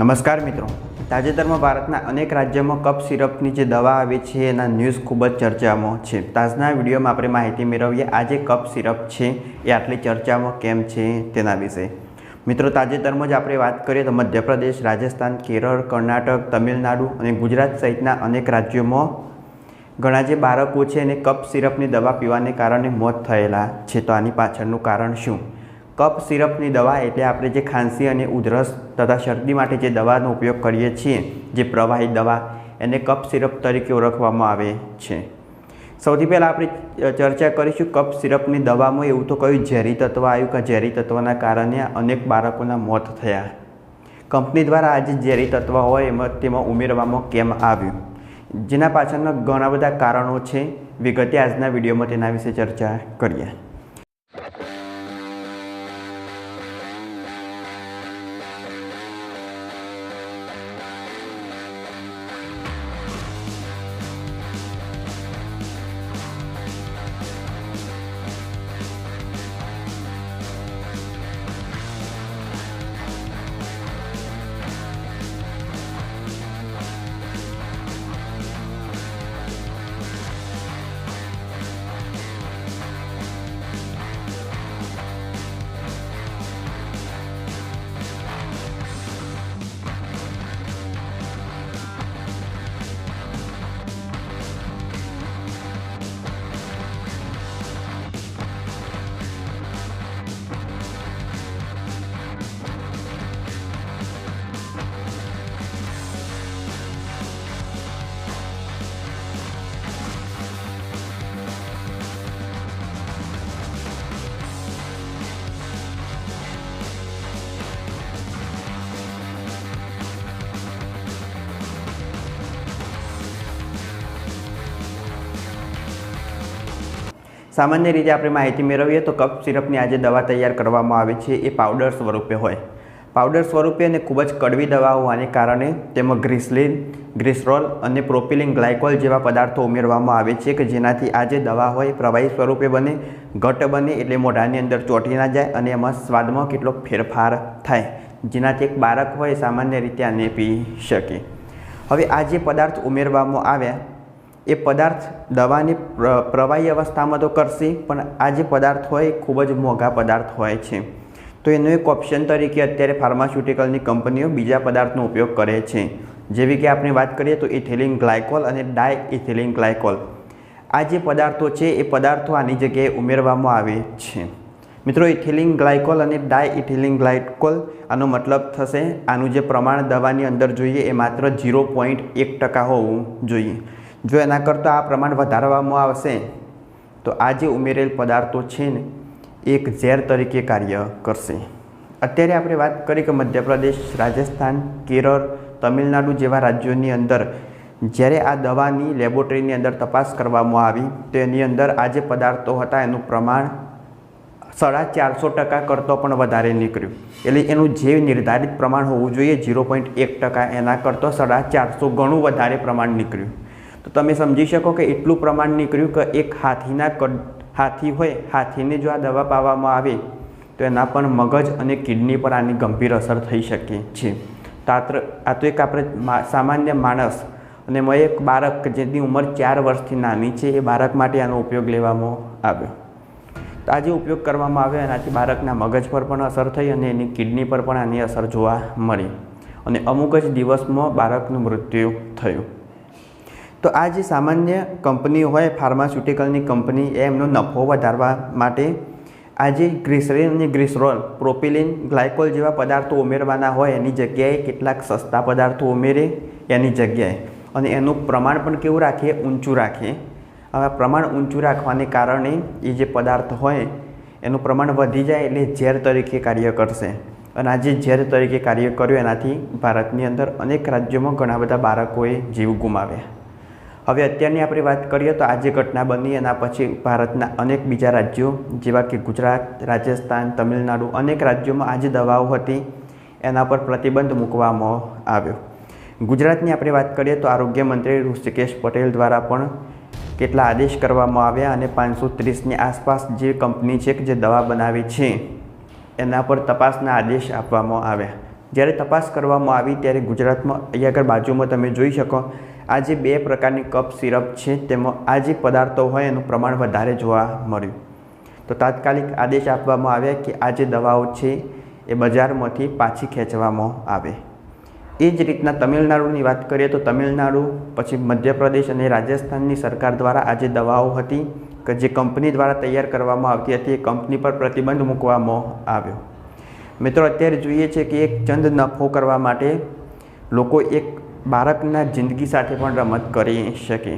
નમસ્કાર મિત્રો. તાજેતરમાં ભારતના અનેક રાજ્યોમાં કપ સિરપની જે દવા આવે છે, એના ન્યૂઝ ખૂબ જ ચર્ચામાં છે. તાજના વિડીયોમાં આપણે માહિતી મેળવીએ, આ જે કપ સિરપ છે, એ આટલી ચર્ચામાં કેમ છે, તેના વિશે. મિત્રો, તાજેતરમાં જ આપણે વાત કરીએ તો મધ્યપ્રદેશ, રાજસ્થાન, કેરળ, કર્ણાટક, તમિલનાડુ અને ગુજરાત સહિતના અનેક રાજ્યોમાં ઘણા જે બાળકો છે, એને કપ સિરપની દવા પીવાને કારણે મોત થયેલા છે. તો આની પાછળનું કારણ શું? કપ સિરપની દવા એટલે આપણે જે ખાંસી અને ઉધરસ તથા શરદી માટે જે દવાનો ઉપયોગ કરીએ છીએ, જે પ્રવાહી દવા, એને કપ સિરપ તરીકે ઓળખવામાં આવે છે. સૌથી પહેલાં આપણે ચર્ચા કરીશું કપ સિરપની દવામાં એવું તો કયું ઝેરી તત્વ આવ્યું કે ઝેરી તત્વના કારણે અનેક બાળકોના મોત થયા. કંપની દ્વારા આ જે ઝેરી તત્વ હોય એમાં તેમાં ઉમેરવામાં કેમ આવ્યું? જેના પાછળના ઘણા બધા કારણો છે. વિગતે આજના વિડીયોમાં તેના વિશે ચર્ચા કરીએ. સામાન્ય રીતે આપણે માહિતી મેળવીએ તો કપ સિરપની આજે દવા તૈયાર કરવામાં આવે છે. એ પાવડર સ્વરૂપે હોય. પાવડર સ્વરૂપે અને ખૂબ જ કડવી દવા હોવાને કારણે તેમાં ગ્રીસલિન, ગ્રીસરોલ અને પ્રોપિલિન ગ્લાયકોલ જેવા પદાર્થો ઉમેરવામાં આવે છે કે જેનાથી આ જે દવા હોય પ્રવાહી સ્વરૂપે બને ઘટ બને એટલે મોઢાની અંદર ચોંટી ના જાય અને એમાં સ્વાદમાં કેટલો ફેરફાર થાય, જેનાથી એક બાળક હોય સામાન્ય રીતે આને પી શકે. હવે આ જે પદાર્થ ઉમેરવામાં આવ્યા એ પદાર્થ દવાની પ્ર- પ્રવાહી અવસ્થામાં તો કરશે, પણ આ જે પદાર્થ હોય એ ખૂબ જ મોંઘા પદાર્થ હોય છે. તો એનો એક ઓપ્શન તરીકે અત્યારે ફાર્માસ્યુટિકલની કંપનીઓ બીજા પદાર્થનો ઉપયોગ કરે છે. જેવી કે આપણે વાત કરીએ તો ઇથિલિન ગ્લાયકોલ અને ડાય ઇથિલિન ગ્લાયકોલ આ જે પદાર્થો છે, એ પદાર્થો આની જગ્યાએ ઉમેરવામાં આવે છે. મિત્રો ઇથિલિન ગ્લાયકોલ અને ડાય ઇથિલિન ગ્લાયકોલ આનો મતલબ થશે, આનું જે પ્રમાણ દવાની અંદર જોઈએ એ માત્ર ઝીરો પોઈન્ટ એક ટકા હોવું જોઈએ. જો એના કરતાં આ પ્રમાણ વધારવામાં આવશે, તો આ જે ઉમેરેલ પદાર્થો છે ને, એક ઝેર તરીકે કાર્ય કરશે. અત્યારે આપણે વાત કરી કે મધ્યપ્રદેશ, રાજસ્થાન, કેરળ, તમિલનાડુ જેવા રાજ્યોની અંદર જ્યારે આ દવાની લેબોરેટરીની અંદર તપાસ કરવામાં આવી, તો એની અંદર આ જે પદાર્થો હતા એનું પ્રમાણ સાડા ચારસો ટકા કરતો પણ વધારે નીકળ્યું. એટલે એનું જે નિર્ધારિત પ્રમાણ હોવું જોઈએ, ઝીરો પોઈન્ટ એક ટકા એના કરતો સાડા ચારસો ગણું વધારે પ્રમાણ નીકળ્યું. તો તમે સમજી શકો કે એટલું પ્રમાણ નીકળ્યું કે એક હાથીના કડ હાથી હોય, હાથીને જો આ દવા પાવામાં આવે, તો એના પણ મગજ અને કિડની પર આની ગંભીર અસર થઈ શકે છે. તાત્ર, આ તો એક આપણે સામાન્ય માણસ અને મેં એક બાળક જેની ઉંમર ચાર વર્ષથી નાની છે, એ બાળક માટે આનો ઉપયોગ લેવામાં આવ્યો તો આ જે ઉપયોગ કરવામાં આવ્યો, એનાથી બાળકના મગજ પર પણ અસર થઈ અને એની કિડની પર પણ આની અસર જોવા મળી. અને અમુક જ દિવસમાં બાળકનું મૃત્યુ થયું. તો આ જે સામાન્ય કંપની હોય, ફાર્માસ્યુટિકલની કંપની એમનો નફો વધારવા માટે આ જે ગ્લિસરીન અને ગ્લિસરોલ, પ્રોપિલિન, ગ્લાયકોલ જેવા પદાર્થો ઉમેરવાના હોય, એની જગ્યાએ કેટલાક સસ્તા પદાર્થો ઉમેરે એની જગ્યાએ. અને એનું પ્રમાણ પણ કેવું રાખીએ ઊંચું રાખીએ હવે પ્રમાણ ઊંચું રાખવાને કારણે એ જે પદાર્થ હોય, એનું પ્રમાણ વધી જાય એટલે ઝેર તરીકે કાર્ય કરશે. અને આ જે ઝેર તરીકે કાર્ય કર્યું, એનાથી ભારતની અંદર અનેક રાજ્યોમાં ઘણા બધા બાળકોએ જીવ ગુમાવ્યા. હવે અત્યારની આપણે વાત કરીએ તો આજે ઘટના બની એના પછી ભારતના અનેક બીજા રાજ્યો, જેવા કે ગુજરાત, રાજસ્થાન, તમિલનાડુ અનેક રાજ્યોમાં આજે દવાઓ હતી, એના પર પ્રતિબંધ મૂકવામાં આવ્યો. ગુજરાતની આપણે વાત કરીએ તો આરોગ્ય મંત્રી ઋષિકેશ પટેલ દ્વારા પણ કેટલા આદેશ કરવામાં આવ્યા અને પાંચસો ત્રીસની આસપાસ જે કંપની છે કે જે દવા બનાવી છે, એના પર તપાસના આદેશ આપવામાં આવ્યા. જ્યારે તપાસ કરવામાં આવી ત્યારે ગુજરાતમાં અહીંયા આગળ બાજુમાં તમે જોઈ શકો આ જે બે પ્રકારની કપ સિરપ છે, તેમાં આ જે પદાર્થો હોય એનું પ્રમાણ વધારે જોવા મળ્યું. તો તાત્કાલિક આદેશ આપવામાં આવ્યા કે આ જે દવાઓ છે એ બજારમાંથી પાછી ખેંચવામાં આવે. એ જ રીતના તમિલનાડુની વાત કરીએ તો તમિલનાડુ, પછી મધ્યપ્રદેશ અને રાજસ્થાનની સરકાર દ્વારા આ જે દવાઓ હતી, કે જે કંપની દ્વારા તૈયાર કરવામાં આવતી હતી, એ કંપની પર પ્રતિબંધ મૂકવામાં આવ્યો. મિત્રો, અત્યારે જોઈએ છે કે એક ચંદ નફો કરવા માટે લોકો એક બાળકના જિંદગી સાથે પણ રમત કરી શકે.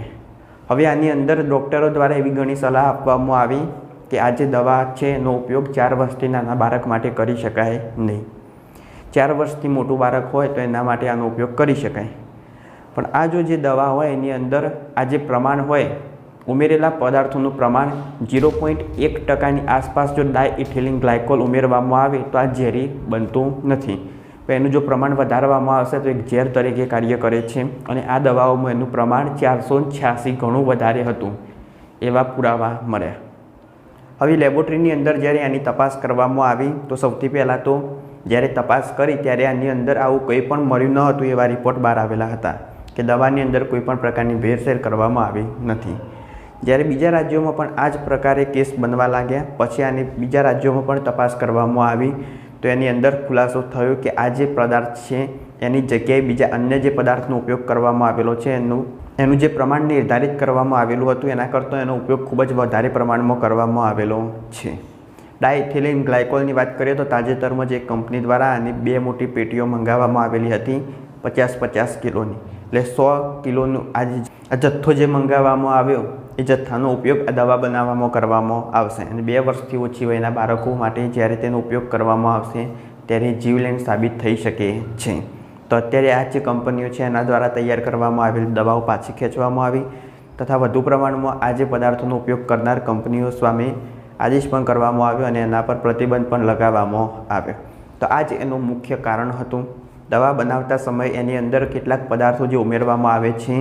હવે આની અંદર ડૉક્ટરો દ્વારા એવી ઘણી સલાહ આપવામાં આવી કે આ જે દવા છે એનો ઉપયોગ ચાર વર્ષથી નાના બાળક માટે કરી શકાય નહીં. ચાર વર્ષથી મોટું બાળક હોય તો એના માટે આનો ઉપયોગ કરી શકાય. પણ આ જો જે દવા હોય એની અંદર આ જે પ્રમાણ હોય, ઉમેરેલા પદાર્થોનું પ્રમાણ ઝીરો પોઈન્ટ એક ટકાની આસપાસ જો ડાયઇથિલિન ગ્લાયકોલ ઉમેરવામાં આવે તો આ ઝેરી બનતું નથી. પણ એનું જો પ્રમાણ વધારવામાં આવશે તો એક ઝેર તરીકે કાર્ય કરે છે અને આ દવાઓમાં એનું પ્રમાણ ચારસો છ્યાસી ઘણું વધારે હતું. એવા પુરાવા મળ્યા. હવે લેબોરેટરીની અંદર જ્યારે આની તપાસ કરવામાં આવી, તો સૌથી પહેલાં તો જ્યારે તપાસ કરી ત્યારે આની અંદર આવું કંઈ પણ મળ્યું ન હતું એવા રિપોર્ટ બહાર આવેલા હતા કે દવાની અંદર કોઈ પણ પ્રકારની ભેરસેર કરવામાં આવી નથી. જ્યારે બીજા રાજ્યોમાં પણ આ જ પ્રકારે કેસ બનવા લાગ્યા, પછી આની બીજા રાજ્યોમાં પણ તપાસ કરવામાં આવી તો એની અંદર ખુલાસો થયો કે આ જે પદાર્થ છે, એની જગ્યાએ બીજા અન્ય જે પદાર્થનો ઉપયોગ કરવામાં આવેલો છે, એનું એનું જે પ્રમાણ નિર્ધારિત કરવામાં આવેલું હતું, એના કરતાં એનો ઉપયોગ ખૂબ જ વધારે પ્રમાણમાં કરવામાં આવેલો છે. ડાયથિલિન ગ્લાયકોલની વાત કરીએ તો તાજેતરમાં જ કંપની દ્વારા આની બે મોટી પેટીઓ મંગાવવામાં આવેલી હતી, પચાસ પચાસ કિલોની. એટલે સો કિલોનું આ જથ્થો જે મંગાવવામાં આવ્યો એ જથ્થાનો ઉપયોગ દવા બનાવવામાં કરવામાં આવશે અને બે વર્ષથી ઓછી વયના બાળકો માટે જ્યારે તેનો ઉપયોગ કરવામાં આવશે, ત્યારે જીવલેણ સાબિત થઈ શકે છે. તો અત્યારે આ જે કંપનીઓ છે, એના દ્વારા તૈયાર કરવામાં આવેલી દવાઓ પાછી ખેંચવામાં આવી તથા વધુ પ્રમાણમાં આ જે પદાર્થોનો ઉપયોગ કરનાર કંપનીઓ સામે આદેશ પણ કરવામાં આવ્યો અને એના પર પ્રતિબંધ પણ લગાવવામાં આવ્યો. તો આ જ એનું મુખ્ય કારણ હતું. દવા બનાવતા સમયે એની અંદર કેટલાક પદાર્થો જે ઉમેરવામાં આવે છે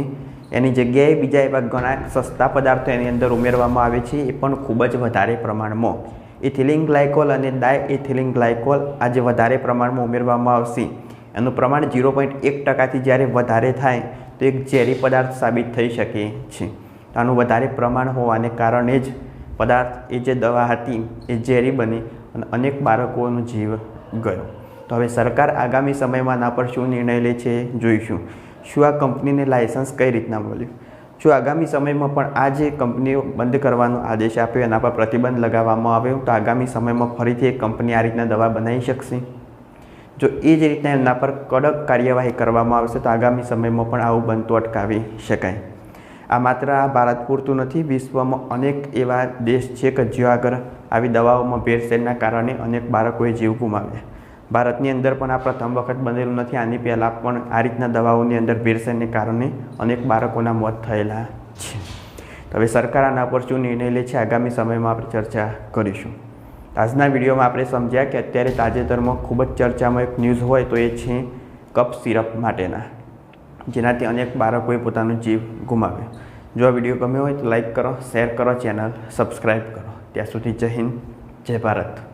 એની જગ્યાએ બીજા એવા ઘણા સસ્તા પદાર્થો એની અંદર ઉમેરવામાં આવે છે, એ પણ ખૂબ જ વધારે પ્રમાણમાં. ઇથિલિન ગ્લાયકોલ અને ડાય ઇથિલિન ગ્લાયકોલ આજે વધારે પ્રમાણમાં ઉમેરવામાં આવશે. એનું પ્રમાણ ઝીરો પોઈન્ટ એક ટકાથી જ્યારે વધારે થાય, તો એક ઝેરી પદાર્થ સાબિત થઈ શકે છે. આનું વધારે પ્રમાણ હોવાને કારણે જ પદાર્થ, એ જે દવા હતી, એ ઝેરી બની અને અનેક બાળકોનો જીવ ગયો. તો હવે સરકાર આગામી સમયમાં આના પર શું નિર્ણય લે છે, જોઈશું. શું આ કંપનીને લાયસન્સ કઈ રીતના મળ્યું? શું આગામી સમયમાં પણ આ જે કંપનીઓ બંધ કરવાનો આદેશ આપ્યો, એના પર પ્રતિબંધ લગાવવામાં આવ્યો, તો આગામી સમયમાં ફરીથી એક કંપની આ રીતના દવા બનાવી શકશે? જો એ જ રીતના એમના પર કડક કાર્યવાહી કરવામાં આવશે, તો આગામી સમયમાં પણ આવું બનતું અટકાવી શકાય. આ માત્ર આ ભારત પૂરતું નથી, વિશ્વમાં અનેક એવા દેશ છે કે જ્યાં આગળ આવી દવાઓમાં ભેળસેળના કારણે અનેક બાળકોએ જીવ ગુમાવ્યા. ભારતની અંદર પણ આ પ્રથમ વખત બનેલું નથી. આની પહેલાં પણ આ રીતના દવાઓની અંદર ભેળસેળને કારણે અનેક બાળકોના મોત થયેલા છે. હવે સરકાર આના પર શું નિર્ણય લે છે? આગામી સમયમાં આપણે ચર્ચા કરીશું. આજના વિડીયોમાં આપણે સમજ્યા કે અત્યારે તાજેતરમાં ખૂબ જ ચર્ચામાં એક ન્યૂઝ હોય તો એ છે કપ સિરપ માટેના, જેનાથી અનેક બાળકોએ પોતાનો જીવ ગુમાવ્યો. જો આ વીડિયો ગમ્યો હોય તો લાઈક કરો, શેર કરો, ચેનલ સબસ્ક્રાઈબ કરો. ત્યાં સુધી જય હિન્દ, જય ભારત.